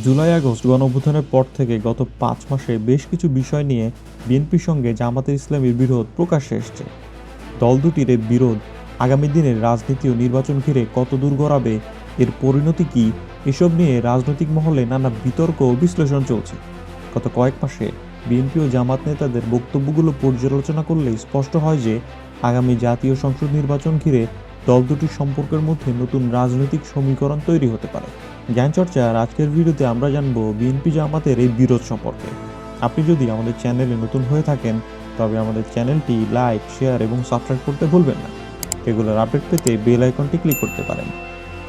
July, August গণঅভ্যুত্থানের পর থেকে গত পাঁচ মাসে বেশ কিছু বিষয় নিয়ে বিএনপির সঙ্গে জামাতের ইসলামীর বিরোধ প্রকাশ্যে এসছে। দল দুটির এই বিরোধ আগামী দিনের রাজনীতি ও নির্বাচন ঘিরে কত দূর গড়াবে, এর পরিণতি কি, এসব নিয়ে রাজনৈতিক মহলে নানা বিতর্ক ও বিশ্লেষণ চলছে। গত কয়েক মাসে বিএনপি ও জামাত নেতাদের বক্তব্যগুলো পর্যালোচনা করলে স্পষ্ট হয় যে, আগামী জাতীয় সংসদ নির্বাচন ঘিরে দল দুটির সম্পর্কের মধ্যে নতুন রাজনৈতিক সমীকরণ তৈরি হতে পারে। জ্ঞান চর্চার আজকের ভিডিওতে আমরা জানব বিএনপি জামাতের এই বিরোধ সম্পর্কে। আপনি যদি আমাদের চ্যানেলে নতুন হয়ে থাকেন, তবে আমাদের চ্যানেলটি লাইক, শেয়ার এবং সাবস্ক্রাইব করতে ভুলবেন না। রেগুলার আপডেট পেতে বেল আইকনটি ক্লিক করতে পারেন।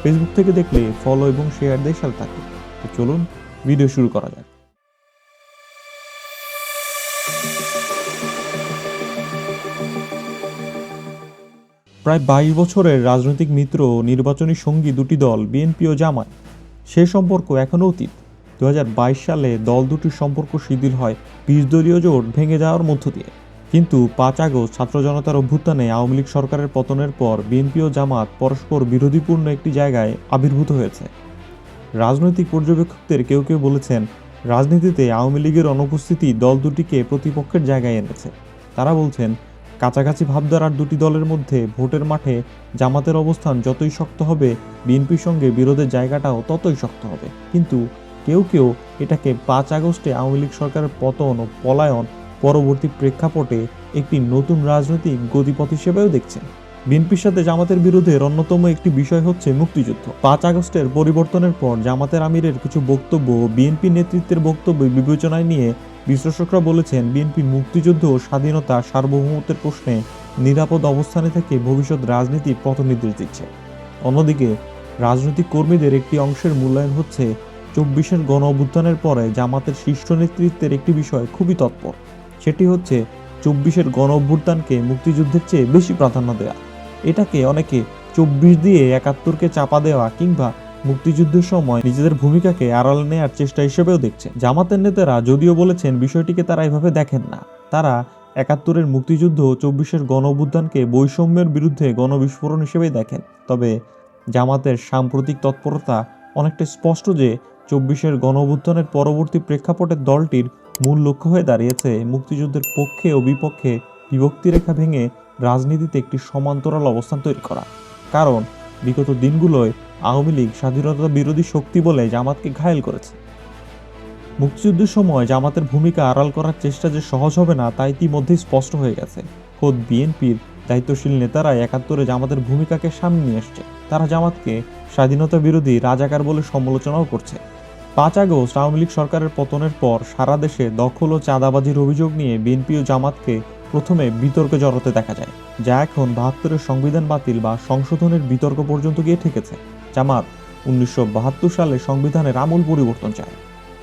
ফেসবুক থেকে দেখলে ফলো এবং শেয়ার দিয়ে সাথে থাকুন। তো চলুন, ভিডিও শুরু করা যাক। প্রায় বাইশ বছরের রাজনৈতিক মিত্র নির্বাচনী সঙ্গী দুটি দল, বিএনপি ও জামাত সে সম্পর্ক এখনও অতীত। দু হাজার বাইশ সালে দল দুটির সম্পর্ক শিথিল হয় বিশ দলীয় জোট ভেঙে যাওয়ার মধ্য দিয়ে। কিন্তু পাঁচ আগস্ট ছাত্র জনতার অভ্যুত্থানে আওয়ামী লীগ সরকারের পতনের পর বিএনপি ও জামাত পরস্পর বিরোধীপূর্ণ একটি জায়গায় আবির্ভূত হয়েছে। রাজনৈতিক পর্যবেক্ষকদের কেউ কেউ বলেছেন, রাজনীতিতে আওয়ামী লীগের অনুপস্থিতি দল দুটিকে প্রতিপক্ষের জায়গায় এনেছে। তারা বলছেন কাছাকাছি ভাবধারার দুটি দলের মধ্যে ভোটের মাঠে জামাতের অবস্থান যতই শক্ত হবে, বিএনপির সঙ্গে বিরোধের জায়গাটাও ততই শক্ত হবে। কিন্তু কেউ কেউ এটাকে পাঁচ আগস্টে আওয়ামী লীগ সরকারের পতন ও পলায়ন পরবর্তী প্রেক্ষাপটে একটি নতুন রাজনৈতিক গতিপথ হিসেবেও দেখছেন। বিএনপির সাথে জামাতের বিরোধের অন্যতম একটি বিষয় হচ্ছে মুক্তিযুদ্ধ। পাঁচ আগস্টের পরিবর্তনের পর জামাতের আমিরের কিছু বক্তব্য বিএনপি নেতৃত্বের বক্তব্য বিবেচনায় নিয়ে বিশ্লেষকরা বলেছেন বিএনপির মুক্তিযুদ্ধ ও স্বাধীনতা সার্বভৌমত্বের প্রশ্নে নিরাপদ অবস্থানে থেকে ভবিষ্যৎ রাজনীতির পথ নির্দেশ দিচ্ছে। অন্যদিকে, রাজনৈতিক কর্মীদের একটি অংশের মূল্যায়ন হচ্ছে চব্বিশের গণ অভ্যুত্থানের পরে জামাতের শীর্ষ নেতৃত্বের একটি বিষয় খুবই তৎপর। সেটি হচ্ছে চব্বিশের গণ অভ্যুত্থানকে মুক্তিযুদ্ধের চেয়ে বেশি প্রাধান্য দেওয়া এটাকে অনেকে চব্বিশ দিয়ে একাত্তরকে চাপা দেওয়া কিংবা মুক্তিযুদ্ধের সময় নিজেদের ভূমিকাকে আড়াল নেওয়ার চেষ্টা হিসেবেও দেখছে। জামাতের নেতারা যদিও বলেছেন বিষয়টিকে তারা এভাবে দেখেন না। তারা একাত্তরের মুক্তিযুদ্ধ চব্বিশের গণ বৈষম্যের বিরুদ্ধে গণবিস্ফোরণ হিসেবেই দেখেন। তবে জামাতের সাম্প্রতিক তৎপরতা অনেকটা স্পষ্ট যে চব্বিশের গণ পরবর্তী প্রেক্ষাপটে দলটির মূল লক্ষ্য হয়ে দাঁড়িয়েছে মুক্তিযুদ্ধের পক্ষে ও বিপক্ষে বিভক্তি রেখা ভেঙে রাজনীতিতে একটি সমান্তরাল অবস্থান তৈরি করা। কারণ বিগত দিনগুলোয় আওয়ামী লীগ স্বাধীনতা বিরোধী শক্তি বলে জামাতকে ঘায়েল করেছে। মুক্তিযুদ্ধের সময় জামাতের ভূমিকা আড়াল করার চেষ্টা যে সহজ হবে না, তা ইতিমধ্যেই স্পষ্ট হয়ে গেছে। খোদ বিএনপির দায়িত্বশীল নেতারা একাত্তরে জামাতের ভূমিকাকে সামনে নিয়ে এসছে। তারা জামাতকে স্বাধীনতা বিরোধী রাজাকার বলে সমালোচনাও করছে। পাঁচ আগস্ট আওয়ামী লীগ সরকারের পতনের পর সারা দেশে দখল ও চাঁদাবাজির অভিযোগ নিয়ে বিএনপি ও জামাতকে প্রথমে বিতর্কে জড়াতে দেখা যায়, যা এখন বাহাত্তরের সংবিধান বাতিল বা সংশোধনের বিতর্ক পর্যন্ত গিয়ে ঠেকেছে। জামাত উনিশশো বাহাত্তর সালে সংবিধানের আমূল পরিবর্তন চায়।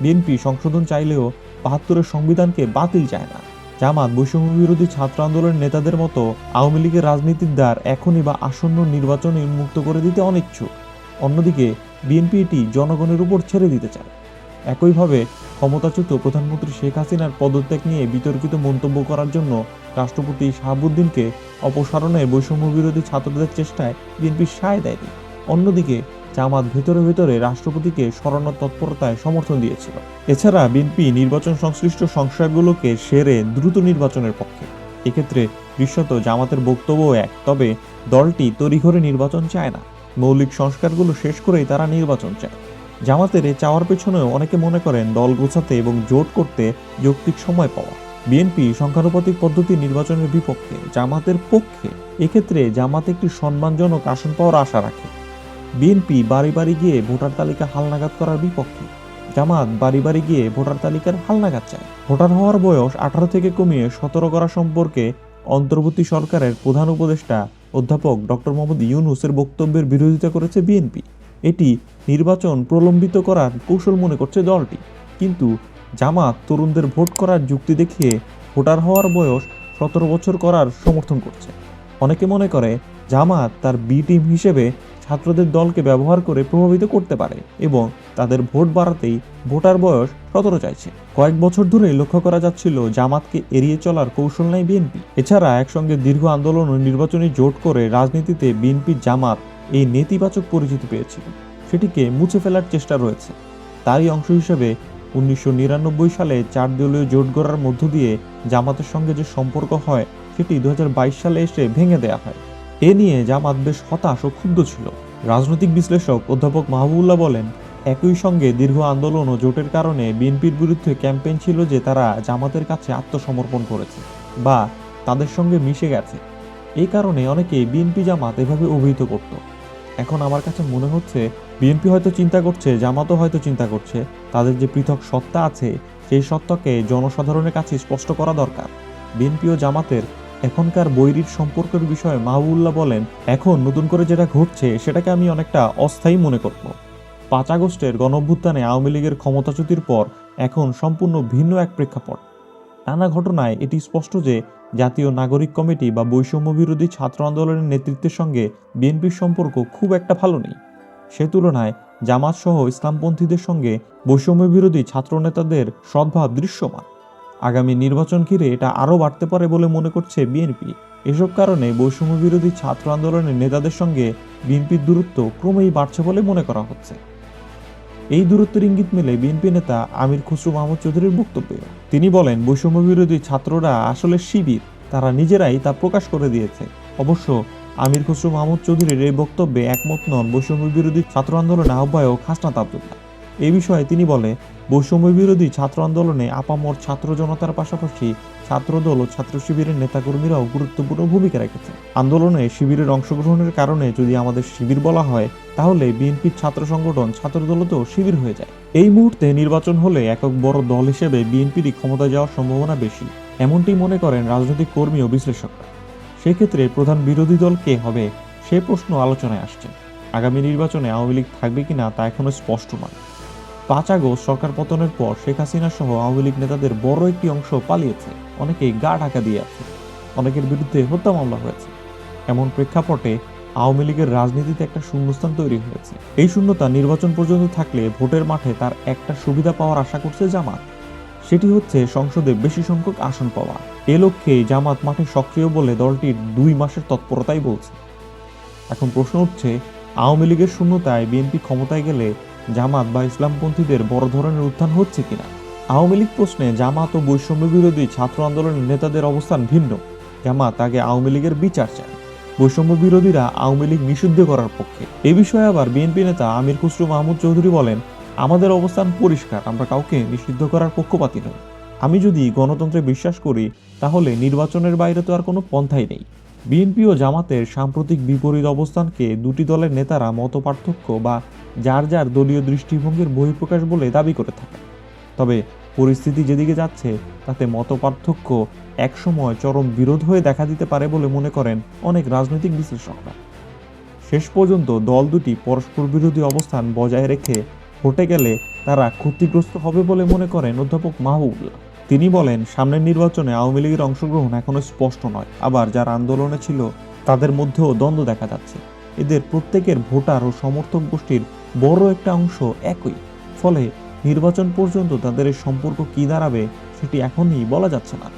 বিএনপি সংশোধন চাইলেও বাহাত্তরের সংবিধানকে বাতিল চায় না। জামাত বৈষম্য বিরোধী ছাত্র আন্দোলনের নেতাদের মতো আওয়ামী লীগের রাজনীতির দ্বার এখনই বা আসন্ন নির্বাচনে উন্মুক্ত করে দিতে অনিচ্ছুক। অন্যদিকে, বিএনপি এটি জনগণের উপর ছেড়ে দিতে চায়। একইভাবে, ক্ষমতাচ্যুত প্রধানমন্ত্রী শেখ হাসিনার পদত্যাগ নিয়ে বিতর্কিত মন্তব্য করার জন্য রাষ্ট্রপতি শাহাবুদ্দিনকে অপসারণের বৈষম্য বিরোধী ছাত্রদের চেষ্টায় বিএনপি সায় দেয়নি। অন্যদিকে জামাত ভেতরে ভেতরে রাষ্ট্রপতিকে সরানোর তৎপরতায় সমর্থন দিয়েছিল। এছাড়া বিএনপি নির্বাচন সংশ্লিষ্ট সংস্কারগুলোকে সেরে দ্রুত নির্বাচনের পক্ষে। এক্ষেত্রে দৃশ্যত জামাতের বক্তব্যও এক, তবে দলটি তড়িঘড়ি নির্বাচন চায় না। মৌলিক সংস্কারগুলো শেষ করেই তারা নির্বাচন চায়। জামাতের এ চাওয়ার পেছনেও অনেকে মনে করেন দল গোছাতে এবং জোট করতে যৌক্তিক সময় পাওয়া। বিএনপি সংখ্যানুপাতিক পদ্ধতি নির্বাচনের বিপক্ষে জামাতের পক্ষে। এক্ষেত্রে জামাত একটি সম্মানজনক আসন পাওয়ার আশা রাখে। বিএনপি বাড়ি বাড়ি গিয়ে ভোটার তালিকা হালনাগাদ করার বিপক্ষে। জামাত বাড়ি বাড়ি গিয়ে ভোটার তালিকার হালনাগাদ চায়। ভোটার হওয়ার বয়স আঠারো থেকে কমিয়ে সতেরো করা সম্পর্কে অন্তর্বর্তী সরকারের প্রধান উপদেষ্টা অধ্যাপক ডক্টর মোহাম্মদ ইউনুসের বক্তব্যের বিরোধিতা করেছে বিএনপি। এটি নির্বাচন প্রলম্বিত করার কৌশল মনে করছে দলটি। কিন্তু জামাত তরুণদের ভোট করার যুক্তি দেখিয়ে ভোটার হওয়ার বয়স সতেরো বছর করার সমর্থন করছে। অনেকে মনে করে জামাত তার বি টিম হিসেবে ছাত্রদের দলকে ব্যবহার করে প্রভাবিত করতে পারে এবং তাদের ভোট বাড়াতেই ভোটার বয়স সতেরো চাইছে। কয়েক বছর ধরে লক্ষ্য করা যাচ্ছিল জামাতকে এড়িয়ে চলার কৌশল নেই বিএনপি। এছাড়া একসঙ্গে দীর্ঘ আন্দোলন ও নির্বাচনী জোট করে রাজনীতিতে বিএনপি, জামাত এই নেতিবাচক পরিচিতি পেয়েছিল। সেটিকে মুছে ফেলার চেষ্টা রয়েছে। তারই অংশ হিসেবে উনিশশো নিরানব্বই সালে চার দলীয় জোট গড়ার মধ্য দিয়ে জামাতের সঙ্গে যে সম্পর্ক হয়, সেটি দু হাজার বাইশ সালে এসে ভেঙে দেয়া হয়। এ নিয়ে জামাত বেশ হতাশ ও ক্ষুব্ধ ছিল। রাজনৈতিক বিশ্লেষক অধ্যাপক মাহবুবুল্লাহ বলেন, একই সঙ্গে দীর্ঘ আন্দোলন ও জোটের কারণে বিএনপির বিরুদ্ধে ক্যাম্পেইন ছিল যে তারা জামাতের কাছে আত্মসমর্পণ করেছে বা তাদের সঙ্গে মিশে গেছে। এই কারণে অনেকে বিএনপি জামাত এভাবে অভিহিত করত। এখন আমার কাছে মনে হচ্ছে, বিএনপি হয়তো চিন্তা করছে, জামাতও হয়তো চিন্তা করছে। তাদের যে পৃথক সত্তা আছে, সেই সত্তাকে জনসাধারণের কাছে স্পষ্ট করা দরকার। বিএনপি ও জামাতের এখনকার বৈরির সম্পর্কের বিষয়ে মাহবুল্লাহ বলেন, এখন নতুন করে যেটা ঘটছে, সেটাকে আমি অনেকটা অস্থায়ী মনে করব। পাঁচ আগস্টের গণঅভ্যুত্থানে আওয়ামী লীগের ক্ষমতাচ্যুতির পর এখন সম্পূর্ণ ভিন্ন এক প্রেক্ষাপট। নানা ঘটনায় এটি স্পষ্ট যে জাতীয় নাগরিক কমিটি বা বৈষম্য বিরোধী ছাত্র আন্দোলনের নেতৃত্বের সঙ্গে বিএনপির সম্পর্ক খুব একটা ভালো নেই। সে তুলনায় জামাত সহ ইসলামপন্থীদের সঙ্গে বৈষম্য বিরোধী ছাত্রনেতাদের সদ্ভাব দৃশ্যমান। আগামী নির্বাচন ঘিরে এটা আরও বাড়তে পারে বলে মনে করছে বিএনপি। এসব কারণে বৈষম্য বিরোধী ছাত্র আন্দোলনের নেতাদের সঙ্গে বিএনপির দূরত্ব ক্রমেই বাড়ছে বলে মনে করা হচ্ছে। এই দূরত্বের ইঙ্গিত মেলে বিএনপি নেতা আমির খসরু মাহমুদ চৌধুরীর বক্তব্যে। তিনি বলেন বৈষম্য বিরোধী ছাত্ররা আসলে শিবির, তারা নিজেরাই তা প্রকাশ করে দিয়েছে। অবশ্য আমির খসরু মাহমুদ চৌধুরীর এই বক্তব্যে একমত নন বৈষম্য বিরোধী ছাত্র আন্দোলনের আহ্বায়ক হাসনাত আবদুল্লাহ। এই বিষয়ে তিনি বলে বৈষম্য বিরোধী ছাত্র আন্দোলনে আপামর ছাত্র জনতার পাশাপাশি ছাত্রদল ও ছাত্র শিবিরের নেতাকর্মীরাও গুরুত্বপূর্ণ ভূমিকা রেখেছে আন্দোলনে শিবিরের অংশগ্রহণের কারণে যদি আমাদের শিবির বলা হয়, তাহলে বিএনপির ছাত্র সংগঠন ছাত্রদলতেও শিবির হয়ে যায়। এই মুহূর্তে নির্বাচন হলে একক বড় দল হিসেবে বিএনপিরই ক্ষমতায় যাওয়ার সম্ভাবনা বেশি। এমনটি মনে করেন রাজনৈতিক কর্মী ও বিশ্লেষকরা। সেক্ষেত্রে প্রধান বিরোধী দল কে হবে, সে প্রশ্ন আলোচনায় আসছে। আগামী নির্বাচনে আওয়ামী লীগ থাকবে কিনা তা এখনও স্পষ্ট নয়। পাঁচ আগস্ট সরকার পতনের পর শেখ হাসিনা সহ আওয়ামী লীগ নেতাদের বড় একটি অংশ পালিয়েছে। অনেকেই গা ঢাকা দিয়ে আছে। অনেকের বিরুদ্ধে হত্যা মামলা হয়েছে। এমন প্রেক্ষাপটে আওয়ামী লীগের রাজনীতিতে একটা শূন্যস্থান তৈরি হয়েছে। এই শূন্যতা নির্বাচন পর্যন্ত থাকলে ভোটের মাঠে তার একটা সুবিধা পাওয়ার আশা করছে জামাত। সেটি হচ্ছে সংসদে বেশি সংখ্যক আসন পাওয়া। এ লক্ষ্যে জামাত মাঠে সক্রিয় বলে দলটির দুই মাসের তৎপরতাই বলছে। এখন প্রশ্ন উঠছে, আওয়ামী লীগের শূন্যতায় বিএনপি ক্ষমতায় গেলে জামাত বা ইসলামপন্থীদের বড় ধরনের উত্থান হচ্ছে কিনা? আওয়ামী লীগ প্রশ্নে জামাত ও বৈষম্য বিরোধী ছাত্র আন্দোলনের নেতাদের অবস্থান ভিন্ন। জামাত আগে আওয়ামী লীগের বিচার চায়। বৈষম্য বিরোধীরা আওয়ামী লীগ নিষিদ্ধ করার পক্ষে। এ বিষয়ে আবার বিএনপি নেতা আমির খুসরু মাহমুদ চৌধুরী বলেন, আমাদের অবস্থান পরিষ্কার, আমরা কাউকে নিষিদ্ধ করার পক্ষপাতী নই। আমি যদি গণতন্ত্রে বিশ্বাস করি, তাহলে নির্বাচনের বাইরে তো আর কোনো পন্থাই নেই। বিএনপি ও জামাতের সাম্প্রতিক বিপরীত অবস্থানকে দুটি দলের নেতারা মতপার্থক্য বা যার যার দলীয় দৃষ্টিভঙ্গির বহিঃপ্রকাশ বলে দাবি করে থাকে। তবে পরিস্থিতি যেদিকে যাচ্ছে, তাতে মতপার্থক্য একসময় চরম বিরোধ হয়ে দেখা দিতে পারে বলে মনে করেন অনেক রাজনৈতিক বিশ্লেষকরা। শেষ পর্যন্ত দল দুটি পরস্পর বিরোধী অবস্থান বজায় রেখে ভোটে গেলে তারা ক্ষতিগ্রস্ত হবে বলে মনে করেন অধ্যাপক মাহবুবুল্লাহ। তিনি বলেন, সামনের নির্বাচনে আওয়ামী লীগের অংশগ্রহণ এখনও স্পষ্ট নয়। আবার যার আন্দোলনে ছিল, তাদের মধ্যেও দ্বন্দ্ব দেখা যাচ্ছে। এদের প্রত্যেকের ভোটার ও সমর্থক গোষ্ঠীর বড় একটা অংশ একই। ফলে নির্বাচন পর্যন্ত তাদের সম্পর্ক কী দাঁড়াবে, সেটি এখনই বলা যাচ্ছে না।